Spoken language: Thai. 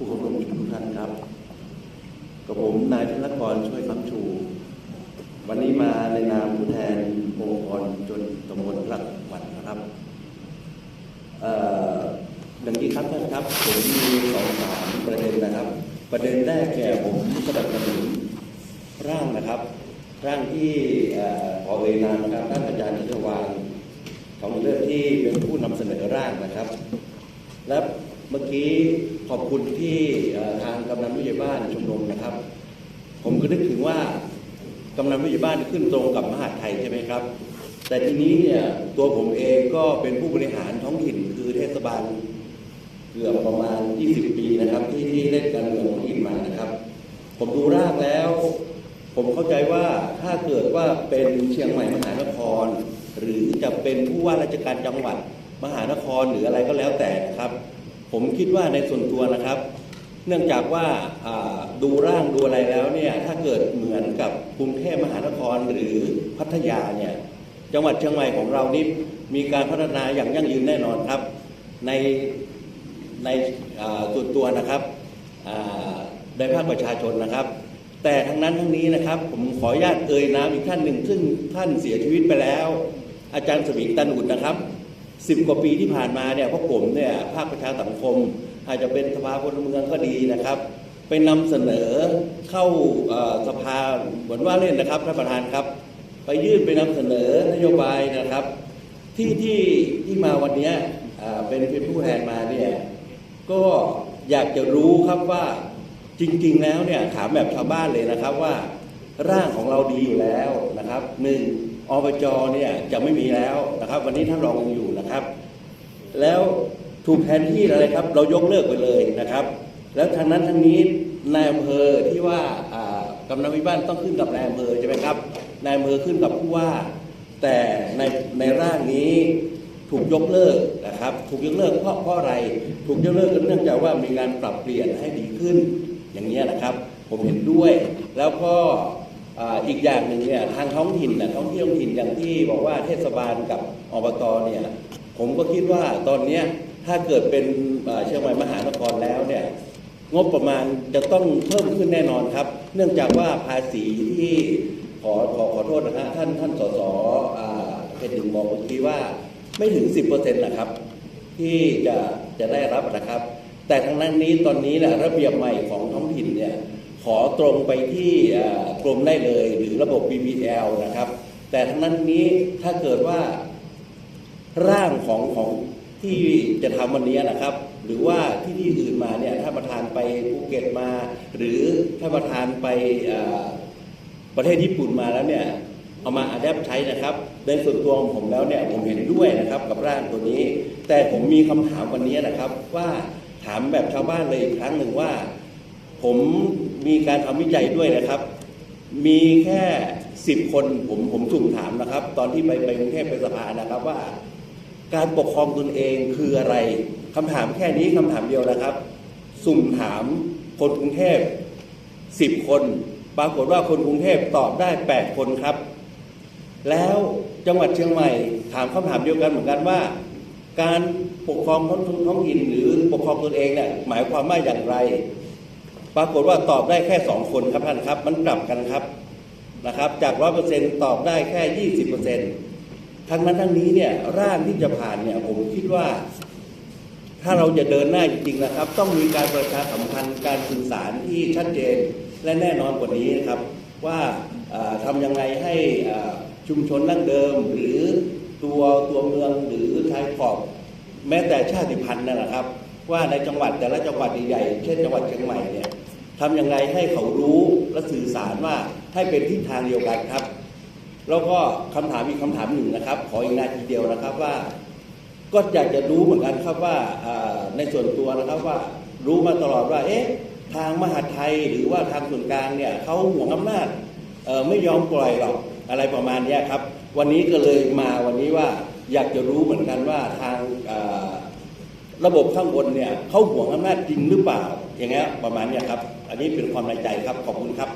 ผู้เคารพทุกท่านครับ กับผมนายธนกรช่วยคำชู วันนี้มาในนามผู้แทนองค์กรจนตำบลพระวัดนะครับดังนี้ครับท่านครับ ผมมีสองสามประเด็นนะครับ ประเด็นแรกแก่ผมสนับสนุนร่างนะครับร่างที่อ่อขอเอ่ยนามนครับท่านอาจารย์นิตวานของเรื่องที่เป็นผู้นำเสนอร่างนะครับ และ เมื่อกี้ขอบคุณที่ทางกำนันผู้ใหญ่บ้านชมรมนะครับ ผมก็นึกถึงว่ากำนันผู้ใหญ่บ้านขึ้นตรงกับมหาไทยใช่ไหมครับ แต่ทีนี้เนี่ยตัวผมเองก็เป็นผู้บริหารท้องถิ่นคือเทศบาลเกือบประมาณ 20 ปีนะครับ ที่ที่เล่นการเมืองท้องถิ่นมานะครับ ผมดูร่างแล้ว ผมเข้าใจว่าถ้าเกิดว่าเป็นเชียงใหม่มหานคร หรือจะเป็นผู้ว่าราชการจังหวัด มหานครหรืออะไรก็แล้วแต่นะครับ ผมคิดว่าในส่วนตัวนะครับ เนื่องจากว่าดูร่างดูอะไรแล้วเนี่ยถ้าเกิดเหมือนกับกรุงเทพมหานครหรือพัทยาเนี่ยจังหวัดเชียงใหม่ของเรานี่มีการพัฒนาอย่างยั่งยืนแน่นอนครับ ในในส่วนตัวนะครับในภาคประชาชนนะครับ แต่ทั้งนั้นทั้งนี้นะครับ ผมขออนุญาตเอ่ยนามอีกท่านหนึ่งซึ่งท่านเสียชีวิตไปแล้ว อาจารย์สวิงตันอุดนะครับ สิบกว่าปีที่ผ่านมาเนี่ยพวกผมเนี่ยภาคประชาสังคม อาจจะเป็นสภาพลเมืองก็ดีนะครับ ไปนำเสนอเข้าสภาเหมือนว่าเล่นนะครับท่านประธานครับ ไปยื่นไปนำเสนอนโยบายนะครับ ที่ที่ที่มาวันนี้เป็นเป็นผู้แทนมาเนี่ยก็อยากจะรู้ครับว่าจริง ๆ แล้วเนี่ยถามแบบชาวบ้านเลยนะครับว่าร่างของเราดีอยู่แล้วนะครับหนึ่ง อบจเนี่ยจะไม่มีแล้วนะครับ วันนี้ท่านรองอยู่นะครับ แล้วถูกแทนที่อะไรครับ เรายกเลิกไปเลยนะครับ แล้วทางนั้นทางนี้นายอำเภอที่ว่ากำนันวิบ้านต้องขึ้นกับนายอำเภอใช่ไหมครับนายอำเภอขึ้นกับผู้ว่า แต่ในในร่างนี้ถูกยกเลิกนะครับ ถูกยกเลิกเพราะเพราะอะไร ถูกยกเลิกก็เนื่องจากว่ามีการปรับเปลี่ยนให้ดีขึ้นอย่างนี้นะครับ ผมเห็นด้วย แล้วก็ อ่าอีกอย่างหนึ่งเนี่ยทางท้องถิ่นนะท้องเที่ท้องถิ่นอย่างที่บอกว่าเทศบาลกับอบตเนี่ยผมก็คิดว่าตอนเนี้ยถ้าเกิดเป็นเชียงใหม่มหานครแล้วเนี่ยงบประมาณจะต้องเพิ่มขึ้นแน่นอนครับ เนื่องจากว่าภาษีที่ขอขอขอโทษนะฮะท่านท่านสสอ่าเพชรถึงบอกเมื่อกี้ว่าไม่ถึง 10%นะครับ ที่จะจะได้รับนะครับ แต่ทั้งนั้นนี้ตอนนี้นะระเบียบใหม่ของท้องถิ่นเนี่ย ขอตรงไปที่กรมได้เลย หรือระบบ BBL นะครับ แต่ทั้งนั้นนี้ถ้าเกิดว่าร่างของของที่จะทำวันนี้นะครับ หรือว่าที่ที่อื่นมาเนี่ยถ้าประธานไปภูเก็ตมา หรือถ้าประธานไปประเทศญี่ปุ่นมาแล้วเนี่ยเอามาอัดแอปใช้นะครับในส่วนตัวของผมแล้วเนี่ยผมเห็นด้วยนะครับกับร่างตัวนี้ แต่ผมมีคำถามวันนี้นะครับ ว่าถามแบบชาวบ้านเลยอีกครั้งหนึ่งว่า ผมมีการทำวิจัยด้วยนะครับ มีแค่สิบคนผมผมสุ่มถามนะครับ ตอนที่ไปไปกรุงเทพไปสภานะครับว่า การปกครองตนเองคืออะไรคำถามแค่นี้คำถามเดียวนะครับ สุ่มถามคนกรุงเทพสิบคน ปรากฏว่าคนกรุงเทพตอบได้แปดคนครับ แล้วจังหวัดเชียงใหม่ถามคำถามเดียวกันเหมือนกันว่า การปกครองท้องท้องถิ่นหรือปกครองตนเองเนี่ยหมายความว่าอย่างไร ปรากฏว่าตอบได้แค่สองคนครับท่านครับ มันกลับกันครับนะครับ จากร้อยเปอร์เซ็นตอบได้แค่ยี่สิบเปอร์เซ็นทั้งนั้นทั้งนี้เนี่ยร่างที่จะผ่านเนี่ยผมคิดว่า ถ้าเราจะเดินหน้าจริงๆนะครับ ต้องมีการประชาสัมพันธ์การสื่อสารที่ชัดเจนและแน่นอนกว่านี้นะครับ ว่าเอ่อทำยังไงให้ชุมชนดั้งเดิม หรือตัวตัวเมืองหรือชายขอบ แม้แต่ชาติพันธุ์นะครับ ว่าในจังหวัดแต่ละจังหวัดใหญ่ๆเช่นจังหวัดเชียงใหม่เนี่ยทำยังไงให้เขารู้และสื่อสารว่าให้เป็นทิศทางเดียวกันครับ แล้วก็คำถามอีกคำถามหนึ่งนะครับ ขออีกนาทีเดียวนะครับว่า ก็อยากจะรู้เหมือนกันครับว่าในส่วนตัวนะครับว่ารู้มาตลอดว่าเอ๊ะทางมหาไทยหรือว่าทางส่วนกลางเนี่ยเขาห่วงอำนาจไม่ยอมปล่อยหรอกอะไรประมาณนี้ครับ วันนี้ก็เลยมาวันนี้ว่าอยากจะรู้เหมือนกันว่าทางา ระบบข้างบนเนี่ยเขาห่วงอำนาจจริงหรือเปล่า อย่างเงี้ยประมาณเนี้ยครับ อันนี้เป็นความในใจครับ ขอบคุณครับ